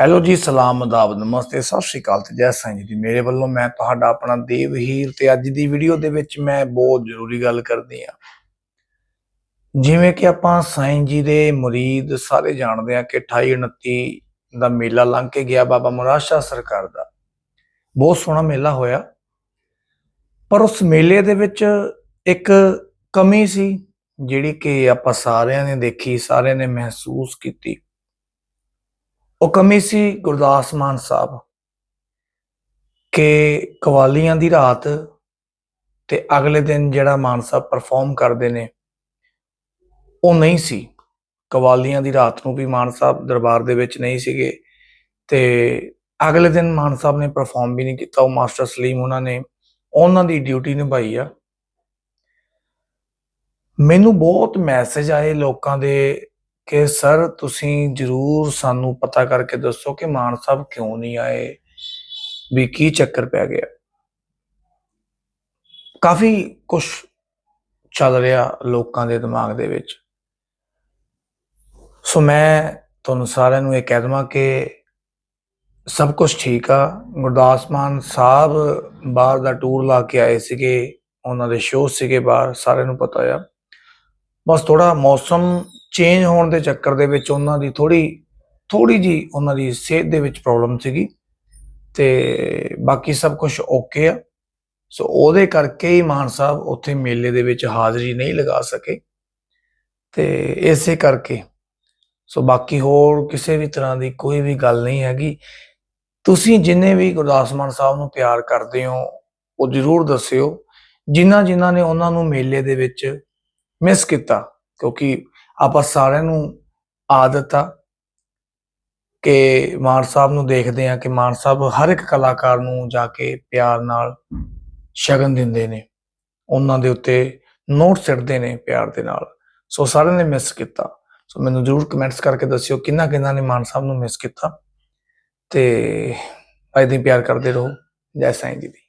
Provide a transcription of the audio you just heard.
Hello ਜੀ, ਸਲਾਮ, ਅਦਾਬ, ਨਮਸਤੇ, ਸਤਿ ਸ਼੍ਰੀ ਅਕਾਲ ਤੇ ਜੈ ਸਾਈਂ ਜੀ ਦੀ। ਮੇਰੇ ਵੱਲੋਂ ਮੈਂ ਤੁਹਾਡਾ ਆਪਣਾ ਦੇਵ ਹੀਰ ਤੇ ਅੱਜ ਦੀ ਵੀਡੀਓ ਦੇ ਵਿੱਚ ਮੈਂ ਬਹੁਤ ਜ਼ਰੂਰੀ ਗੱਲ ਕਰਦੀ ਆ। ਜਿਵੇਂ ਕਿ ਆਪਾਂ ਸਾਈਂ ਜੀ ਦੇ ਮੁਰੀਦ ਸਾਰੇ ਜਾਣਦੇ ਆ ਕਿ 28 29 ਦਾ ਮੇਲਾ ਲੰਘ ਕੇ ਗਿਆ ਬਾਬਾ ਮੁਰਾਦ ਸ਼ਾਹ ਸਰਕਾਰ ਦਾ। ਬਹੁਤ ਸੋਹਣਾ ਮੇਲਾ ਹੋਇਆ। ਪਰ ਉਸ ਮੇਲੇ ਦੇ ਵਿੱਚ ਇੱਕ ਕਮੀ ਸੀ, ਜਿਹੜੀ ਕਿ ਆਪਾਂ ਸਾਰਿਆਂ ਨੇ ਦੇਖੀ, ਸਾਰਿਆਂ ਨੇ ਮਹਿਸੂਸ ਕੀਤੀ। ਉਹ ਕਮੀ ਸੀ ਗੁਰਦਾਸ ਮਾਨ ਸਾਹਿਬ ਕਿ ਕਵਾਲੀਆਂ ਦੀ ਰਾਤ ਤੇ ਅਗਲੇ ਦਿਨ ਜਿਹੜਾ ਮਾਨ ਸਾਹਿਬ ਪਰਫਾਰਮ ਕਰਦੇ ਨੇ, ਉਹ ਨਹੀਂ ਸੀ। ਕਵਾਲੀਆਂ ਦੀ ਰਾਤ ਨੂੰ ਵੀ ਮਾਨ ਸਾਹਿਬ ਦਰਬਾਰ ਦੇ ਵਿੱਚ ਨਹੀਂ ਸੀਗੇ ਤੇ ਅਗਲੇ ਦਿਨ ਮਾਨ ਸਾਹਿਬ ਨੇ ਪਰਫਾਰਮ ਵੀ ਨਹੀਂ ਕੀਤਾ, ਉਹ ਮਾਸਟਰ ਸਲੀਮ ਉਹਨਾਂ ਨੇ ਉਹਨਾਂ ਦੀ ਡਿਊਟੀ ਨਿਭਾਈ ਆ। ਮੈਨੂੰ ਬਹੁਤ ਮੈਸੇਜ ਆਏ ਲੋਕਾਂ ਦੇ ਕਿ ਸਰ ਤੁਸੀਂ ਜਰੂਰ ਸਾਨੂੰ ਪਤਾ ਕਰਕੇ ਦੱਸੋ ਕਿ ਮਾਨ ਸਾਹਿਬ ਕਿਉਂ ਨਹੀਂ ਆਏ? ਵੀ ਕੀ ਚੱਕਰ ਪੈ ਗਿਆ? ਕਾਫੀ ਕੁਝ ਚੱਲ ਰਿਹਾ ਲੋਕਾਂ ਦੇ ਦਿਮਾਗ ਦੇ ਵਿੱਚ। ਸੋ ਮੈਂ ਤੁਹਾਨੂੰ ਸਾਰਿਆਂ ਨੂੰ ਇਹ ਕਹਿ ਦਵਾਂ ਕਿ ਸਭ ਕੁਝ ਠੀਕ ਆ। ਗੁਰਦਾਸ ਮਾਨ ਸਾਹਿਬ ਬਾਹਰ ਦਾ ਟੂਰ ਲਾ ਕੇ ਆਏ ਸੀਗੇ। ਉਹਨਾਂ ਦੇ ਸ਼ੋਅ ਸੀਗੇ ਬਾਹਰ, ਸਾਰਿਆਂ ਨੂੰ ਪਤਾ ਆ। ਬਸ ਥੋੜਾ ਮੌਸਮ ਚੇਂਜ ਹੋਣ ਦੇ ਚੱਕਰ ਦੇ ਵਿੱਚ ਉਹਨਾਂ ਦੀ ਥੋੜੀ ਥੋੜੀ ਜੀ ਉਹਨਾਂ ਦੀ ਸਿਹਤ ਦੇ ਵਿੱਚ ਪ੍ਰੋਬਲਮ ਸੀਗੀ ਤੇ ਬਾਕੀ ਸਭ ਕੁਝ ਓਕੇ ਆ। ਸੋ ਉਹਦੇ ਕਰਕੇ ਹੀ ਮਾਨ ਸਾਹਿਬ ਉੱਥੇ ਮੇਲੇ ਦੇ ਵਿੱਚ ਹਾਜ਼ਰੀ ਨਹੀਂ ਲਗਾ ਸਕੇ ਤੇ ਇਸੇ ਕਰਕੇ ਸੋ ਬਾਕੀ ਹੋਰ ਕਿਸੇ ਵੀ ਤਰ੍ਹਾਂ ਦੀ ਕੋਈ ਵੀ ਗੱਲ ਨਹੀਂ ਹੈਗੀ। ਤੁਸੀਂ ਜਿੰਨੇ ਵੀ ਗੁਰਦਾਸ ਮਾਨ ਸਾਹਿਬ ਨੂੰ ਪਿਆਰ ਕਰਦੇ ਹੋ, ਉਹ ਜਰੂਰ ਦੱਸਿਓ। ਜਿਨ੍ਹਾਂ ਜਿਨ੍ਹਾਂ ਨੇ ਉਹਨਾਂ ਨੂੰ ਮੇਲੇ ਦੇ ਵਿੱਚ ਮਿਸ ਕੀਤਾ, ਕਿਉਂਕਿ ਆਪਾਂ ਸਾਰਿਆਂ ਨੂੰ ਆਦਤ ਆ ਕਿ ਮਾਨ ਸਾਹਿਬ ਨੂੰ ਦੇਖਦੇ ਆ ਕਿ ਮਾਨ ਸਾਹਿਬ ਹਰ ਇੱਕ ਕਲਾਕਾਰ ਨੂੰ ਜਾ ਕੇ ਪਿਆਰ ਨਾਲ ਸ਼ਗਨ ਦਿੰਦੇ ਨੇ। ਉਹਨਾਂ ਦੇ ਉੱਤੇ ਨੋਟ ਸਿੱਟਦੇ ਨੇ ਪਿਆਰ ਦੇ ਨਾਲ। ਸੋ ਸਾਰਿਆਂ ਨੇ ਮਿਸ ਕੀਤਾ। ਸੋ ਮੈਨੂੰ ਜਰੂਰ ਕਮੈਂਟਸ ਕਰਕੇ ਦੱਸਿਓ ਕਿੰਨਾ ਕਿੰਨਾ ਨੇ ਮਾਨ ਸਾਹਿਬ ਨੂੰ ਮਿਸ ਕੀਤਾ। ਤੇ ਐਦਾਂ ਹੀ ਪਿਆਰ ਕਰਦੇ ਰਹੋ। ਜੈ ਸਾਈਂ ਜੀ ਦੀ।